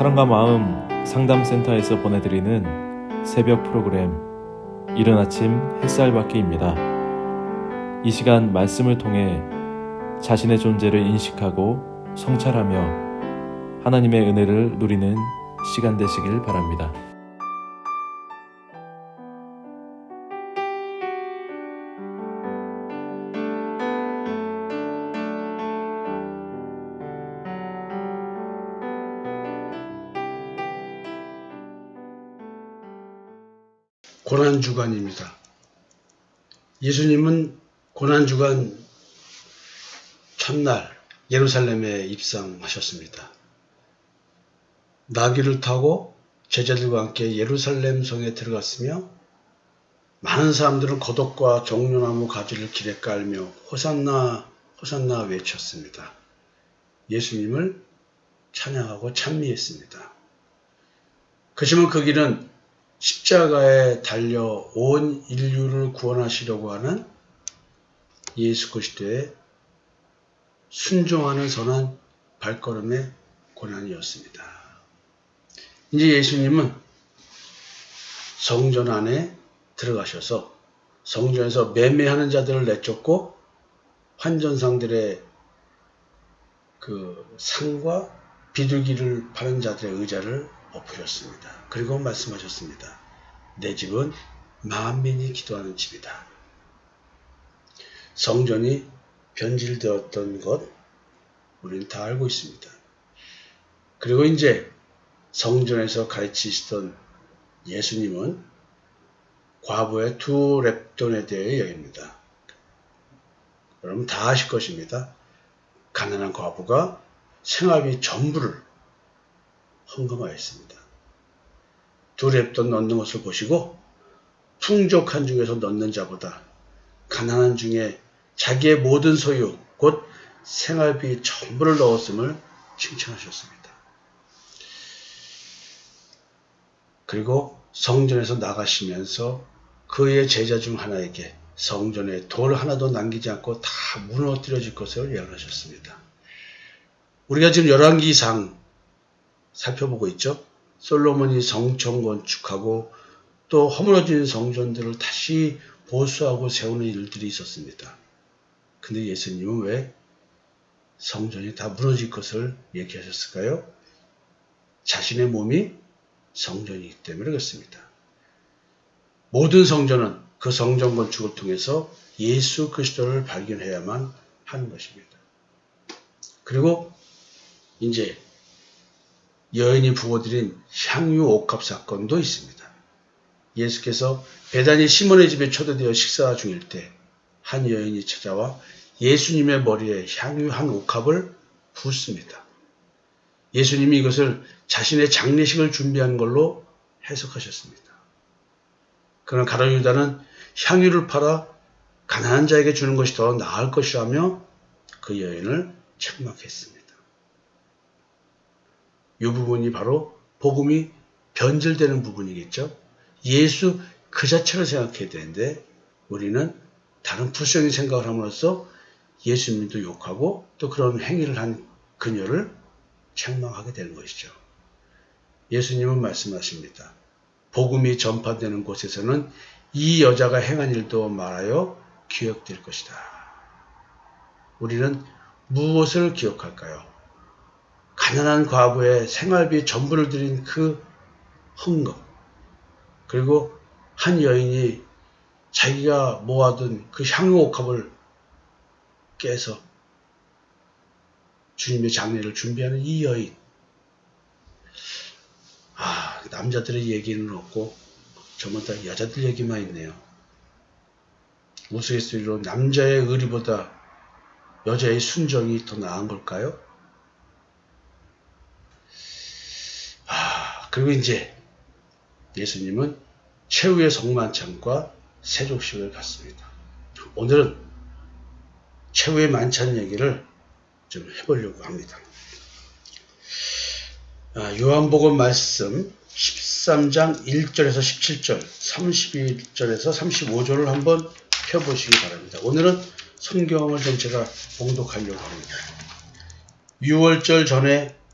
사랑과 마음 상담센터에서 보내드리는 새벽 프로그램 이른 아침 햇살 받기입니다. 이 시간 말씀을 통해 자신의 존재를 인식하고 성찰하며 하나님의 은혜를 누리는 시간 되시길 바랍니다. 고난주간입니다. 예수님은 고난주간 첫날 예루살렘에 입성하셨습니다. 나귀를 타고 제자들과 함께 예루살렘 성에 들어갔으며 많은 사람들은 고독과 종려나무 가지를 길에 깔며 호산나 호산나 외쳤습니다. 예수님을 찬양하고 찬미했습니다. 그지만 그 길은 십자가에 달려 온 인류를 구원하시려고 하는 예수 그리스도의 순종하는 선한 발걸음의 고난이었습니다. 이제 예수님은 성전 안에 들어가셔서 성전에서 매매하는 자들을 내쫓고 환전상들의 그 상과 비둘기를 파는 자들의 의자를 엎으셨습니다. 그리고 말씀하셨습니다. 내 집은 만민이 기도하는 집이다. 성전이 변질되었던 것 우리는 다 알고 있습니다. 그리고 이제 성전에서 가르치시던 예수님은 과부의 두 랩돈에 대해 여깁니다. 여러분 다 아실 것입니다. 가난한 과부가 생활비 전부를 헌금하였습니다. 두 랩돈 넣는 것을 보시고 풍족한 중에서 넣는 자보다 가난한 중에 자기의 모든 소유 곧 생활비 전부를 넣었음을 칭찬하셨습니다. 그리고 성전에서 나가시면서 그의 제자 중 하나에게 성전에 돌 하나도 남기지 않고 다 무너뜨려질 것을 예언하셨습니다. 우리가 지금 열왕기상 살펴보고 있죠. 솔로몬이 성청 건축하고 또 허물어진 성전들을 다시 보수하고 세우는 일들이 있었습니다. 근데 예수님은 왜 성전이 다 무너질 것을 얘기하셨을까요? 자신의 몸이 성전이기 때문에 그렇습니다. 모든 성전은 그 성전 건축을 통해서 예수 그리스도를 발견해야만 하는 것입니다. 그리고 이제 여인이 부어드린 향유 옥합 사건도 있습니다. 예수께서 베다니 시몬의 집에 초대되어 식사 중일 때 한 여인이 찾아와 예수님의 머리에 향유 한 옥합을 붓습니다. 예수님이 이것을 자신의 장례식을 준비한 걸로 해석하셨습니다. 그러나 가룟 유다는 향유를 팔아 가난한 자에게 주는 것이 더 나을 것이라며 그 여인을 책망했습니다. 이 부분이 바로 복음이 변질되는 부분이겠죠. 예수 그 자체를 생각해야 되는데 우리는 다른 부수적인 생각을 함으로써 예수님도 욕하고 또 그런 행위를 한 그녀를 책망하게 되는 것이죠. 예수님은 말씀하십니다. 복음이 전파되는 곳에서는 이 여자가 행한 일도 말하여 기억될 것이다. 우리는 무엇을 기억할까요? 가난한 과부의 생활비 전부를 드린 그 헌금, 그리고 한 여인이 자기가 모아둔 그 향유옥합을 깨서 주님의 장례를 준비하는 이 여인. 아, 남자들의 얘기는 없고 전부 다 여자들 얘기만 있네요. 우스갯소리로 남자의 의리보다 여자의 순정이 더 나은 걸까요? 아, 그리고 이제 예수님은 최후의 성만찬과 세족식을 갖습니다. 오늘은 최후의 만찬 얘기를 좀 해보려고 합니다. 아, 요한복음 말씀 13장 1절에서 17절, 31절에서 35절을 한번 펴보시기 바랍니다. 오늘은 성경을 좀 제가 봉독하려고 합니다. 6월절 전에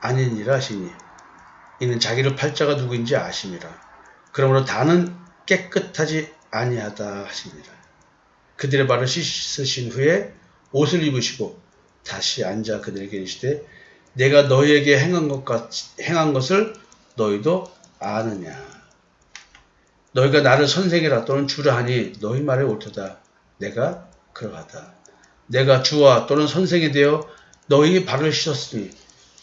아니니라 하시니 이는 자기를 팔자가 누구인지 아심이라. 그러므로 다는 깨끗하지 아니하다 하시니라. 그들의 발을 씻으신 후에 옷을 입으시고 다시 앉아 그들에게 이르시되 내가 너희에게 행한 것 같, 행한 것을 너희도 아느냐 너희가 나를 선생이라 또는 주라 하니 너희 말에 옳도다 내가 그러하다 내가 주와 또는 선생이 되어 너희 발을 씻었으니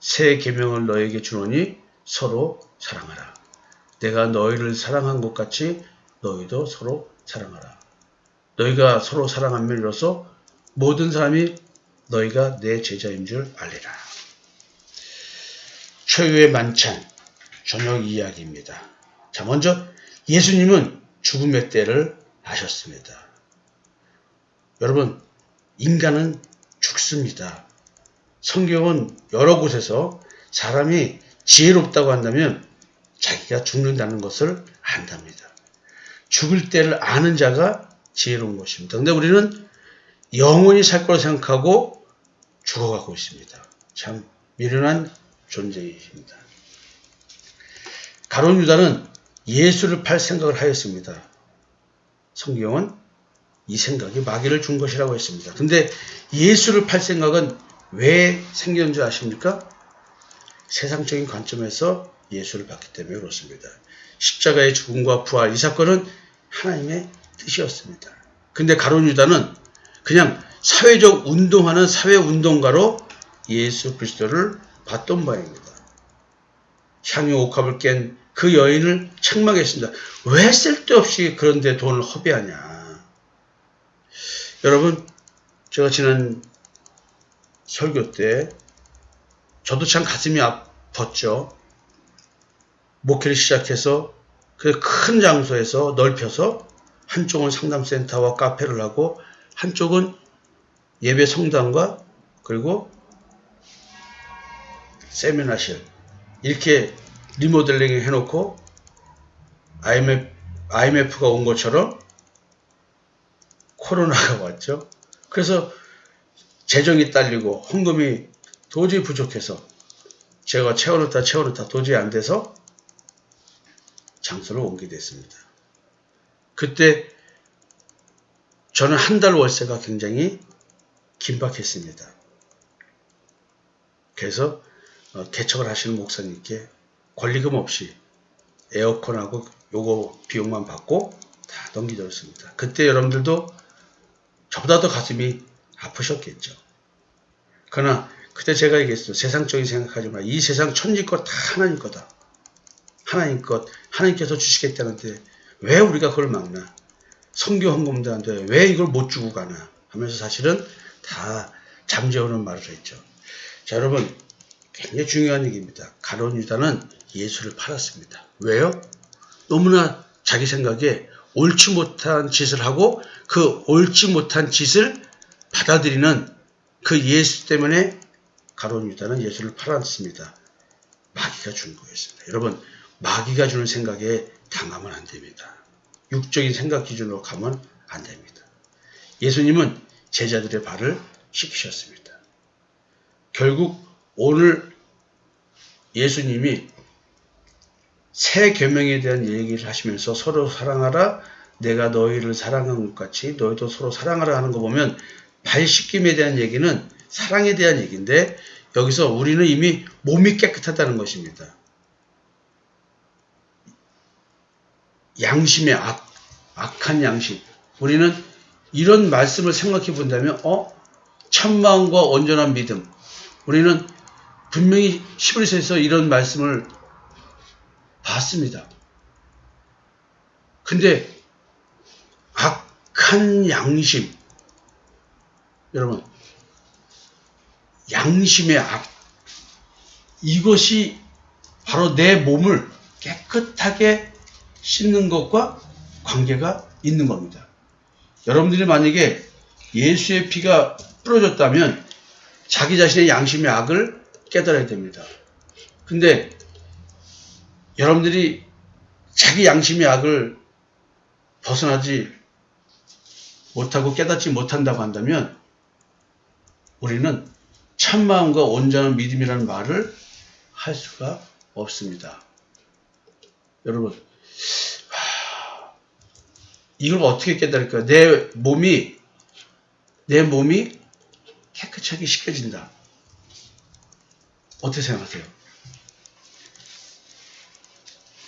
새 계명을 너희에게 주노니 서로 사랑하라. 내가 너희를 사랑한 것 같이 너희도 서로 사랑하라. 너희가 서로 사랑하면 이로써 모든 사람이 너희가 내 제자인 줄 알리라. 최후의 만찬, 저녁 이야기입니다. 자, 먼저 예수님은 죽음의 때를 아셨습니다. 여러분, 인간은 죽습니다. 성경은 여러 곳에서 사람이 지혜롭다고 한다면 자기가 죽는다는 것을 안답니다. 죽을 때를 아는 자가 지혜로운 것입니다. 근데 우리는 영원히 살 거라 생각하고 죽어가고 있습니다. 참 미련한 존재이십니다. 가론 유다는 예수를 팔 생각을 하였습니다. 성경은 이 생각이 마귀를 준 것이라고 했습니다. 근데 예수를 팔 생각은 왜 생겼는 줄 아십니까? 세상적인 관점에서 예수를 봤기 때문에 그렇습니다. 십자가의 죽음과 부활 이 사건은 하나님의 뜻이었습니다. 근데 가론 유다는 그냥 사회적 운동하는 사회 운동가로 예수 그리스도를 봤던 바입니다. 향유 옥합을 깬 그 여인을 책망했습니다. 왜 쓸데없이 그런데 돈을 허비하냐. 여러분, 제가 지난 설교 때 저도 참 가슴이 아팠죠. 목회를 시작해서 그 큰 장소에서 넓혀서 한쪽은 상담센터와 카페를 하고 한쪽은 예배 성당과 그리고 세미나실 이렇게 리모델링 해놓고 IMF, IMF가 온 것처럼 코로나가 왔죠. 그래서 재정이 딸리고 헌금이 도저히 부족해서 제가 채워놓다 채워놓다 도저히 안 돼서 장소를 옮기게 됐습니다. 그때 저는 한 달 월세가 굉장히 긴박했습니다. 그래서 어, 개척을 하시는 목사님께 권리금 없이 에어컨하고 요거 비용만 받고 다 넘기드렸습니다. 그때 여러분들도 저보다 더 가슴이 아프셨겠죠. 그러나 그때 제가 얘기했어요. 세상적인 생각하지 마. 이 세상 천지 것 다 하나님 거다. 하나님 것, 하나님께서 주시겠다는데 왜 우리가 그걸 막나? 성교 헌금도 안 돼. 왜 이걸 못 주고 가나? 하면서 사실은 다 잠재우는 말을 했죠. 자, 여러분, 굉장히 중요한 얘기입니다. 가론 유다는 예수를 팔았습니다. 왜요? 너무나 자기 생각에 옳지 못한 짓을 하고 그 옳지 못한 짓을 받아들이는 그 예수 때문에 가론 유다는 예수를 팔았습니다. 마귀가 준 거였습니다. 여러분, 마귀가 주는 생각에 당하면 안 됩니다. 육적인 생각 기준으로 가면 안 됩니다. 예수님은 제자들의 발을 씻기셨습니다. 결국 오늘 예수님이 새 계명에 대한 얘기를 하시면서 서로 사랑하라 내가 너희를 사랑한 것 같이 너희도 서로 사랑하라 하는 거 보면 발 씻김에 대한 얘기는 사랑에 대한 얘기인데 여기서 우리는 이미 몸이 깨끗하다는 것입니다. 양심의 악, 악한 양심. 우리는 이런 말씀을 생각해 본다면, 어? 참마음과 온전한 믿음. 우리는 분명히 시브리서에서 이런 말씀을 봤습니다. 근데 악한 양심. 여러분, 양심의 악. 이것이 바로 내 몸을 깨끗하게 씻는 것과 관계가 있는 겁니다. 여러분들이 만약에 예수의 피가 뿌려졌다면 자기 자신의 양심의 악을 깨달아야 됩니다. 근데 여러분들이 자기 양심의 악을 벗어나지 못하고 깨닫지 못한다고 한다면 우리는 참마음과 온전한 믿음이라는 말을 할 수가 없습니다. 여러분, 하, 이걸 어떻게 깨달을까요? 내 몸이, 내 몸이 깨끗하게 씻겨진다. 어떻게 생각하세요?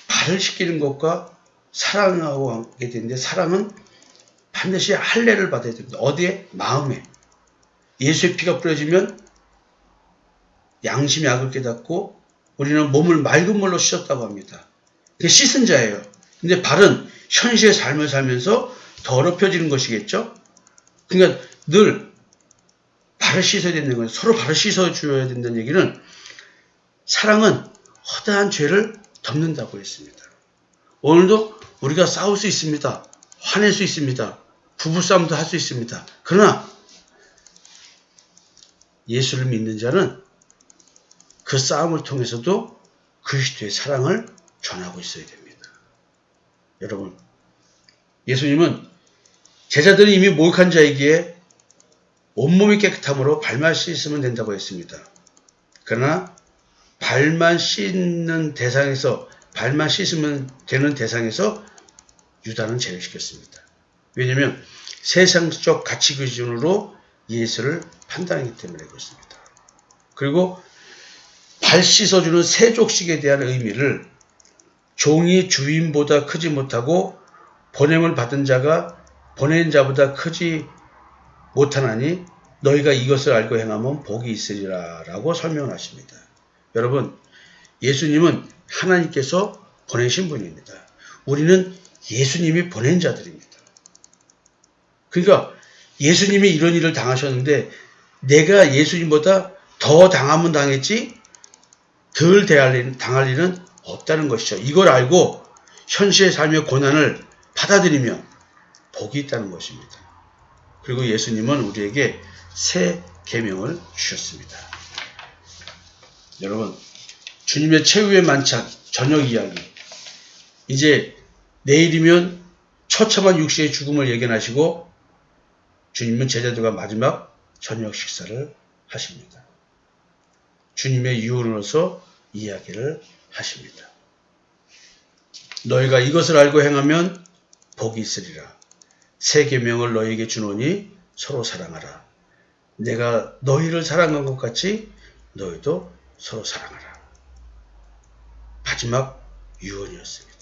발을 씻기는 것과 사랑하고 하게 되는데, 사랑은 반드시 할례를 받아야 됩니다. 어디에? 마음에. 예수의 피가 뿌려지면 양심의 악을 깨닫고 우리는 몸을 맑은 물로 씻었다고 합니다. 씻은 자예요. 근데 발은 현실의 삶을 살면서 더럽혀지는 것이겠죠? 그러니까 늘 발을 씻어야 된다는 거예요. 서로 발을 씻어줘야 된다는 얘기는 사랑은 허다한 죄를 덮는다고 했습니다. 오늘도 우리가 싸울 수 있습니다. 화낼 수 있습니다. 부부싸움도 할 수 있습니다. 그러나 예수를 믿는 자는 그 싸움을 통해서도 그리스도의 사랑을 전하고 있어야 됩니다. 여러분, 예수님은 제자들이 이미 목욕한 자이기에 온몸이 깨끗함으로 발만 씻으면 된다고 했습니다. 그러나 발만 씻는 대상에서 발만 씻으면 되는 대상에서 유다는 제외시켰습니다. 왜냐하면 세상적 가치 기준으로 예수를 판단하기 때문에 그렇습니다. 그리고 발 씻어주는 세족식에 대한 의미를 종이 주인보다 크지 못하고 보냄을 받은 자가 보낸 자보다 크지 못하나니 너희가 이것을 알고 행하면 복이 있으리라 라고 설명을 하십니다. 여러분 예수님은 하나님께서 보내신 분입니다. 우리는 예수님이 보낸 자들입니다. 그러니까 예수님이 이런 일을 당하셨는데 내가 예수님보다 더 당하면 당했지 덜 당할 일은 없다는 것이죠. 이걸 알고 현실의 삶의 고난을 받아들이면 복이 있다는 것입니다. 그리고 예수님은 우리에게 새 계명을 주셨습니다. 여러분, 주님의 최후의 만찬 저녁 이야기. 이제 내일이면 처참한 육신의 죽음을 예견하시고 주님은 제자들과 마지막 저녁 식사를 하십니다. 주님의 유언으로서 이야기를 하십니다. 너희가 이것을 알고 행하면 복이 있으리라. 새 계명을 너희에게 주노니 서로 사랑하라. 내가 너희를 사랑한 것 같이 너희도 서로 사랑하라. 마지막 유언이었습니다.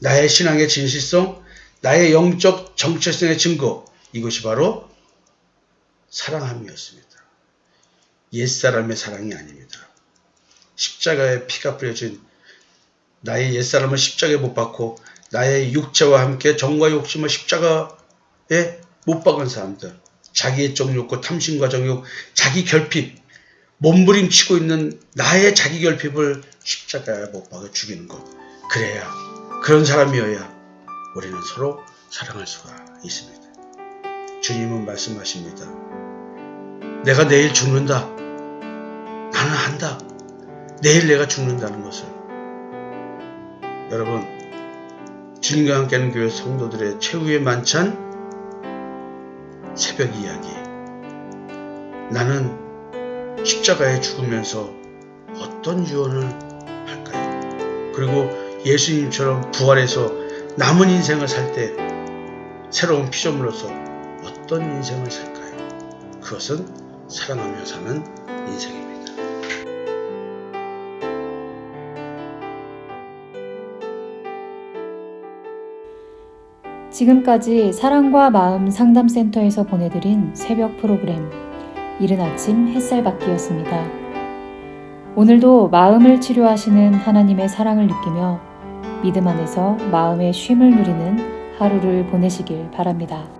나의 신앙의 진실성, 나의 영적 정체성의 증거, 이것이 바로 사랑함이었습니다. 옛사람의 사랑이 아닙니다. 십자가에 피가 뿌려진 나의 옛사람을 십자가에 못 박고 나의 육체와 함께 정과 욕심을 십자가에 못 박은 사람들, 자기의 정욕과 탐심과 정욕, 자기 결핍, 몸부림치고 있는 나의 자기 결핍을 십자가에 못 박아 죽이는 것. 그래야, 그런 사람이어야 우리는 서로 사랑할 수가 있습니다. 주님은 말씀하십니다. 내가 내일 죽는다. 나는 한다. 내일 내가 죽는다는 것을. 여러분, 주님과 함께하는 교회 성도들의 최후의 만찬 새벽 이야기. 나는 십자가에 죽으면서 어떤 유언을 할까요? 그리고 예수님처럼 부활해서 남은 인생을 살 때 새로운 피조물로서 어떤 인생을 살까요? 그것은 사랑하며 사는 인생입니다. 지금까지 사랑과 마음 상담센터에서 보내드린 새벽 프로그램 이른 아침 햇살 받기였습니다. 오늘도 마음을 치료하시는 하나님의 사랑을 느끼며 믿음 안에서 마음의 쉼을 누리는 하루를 보내시길 바랍니다.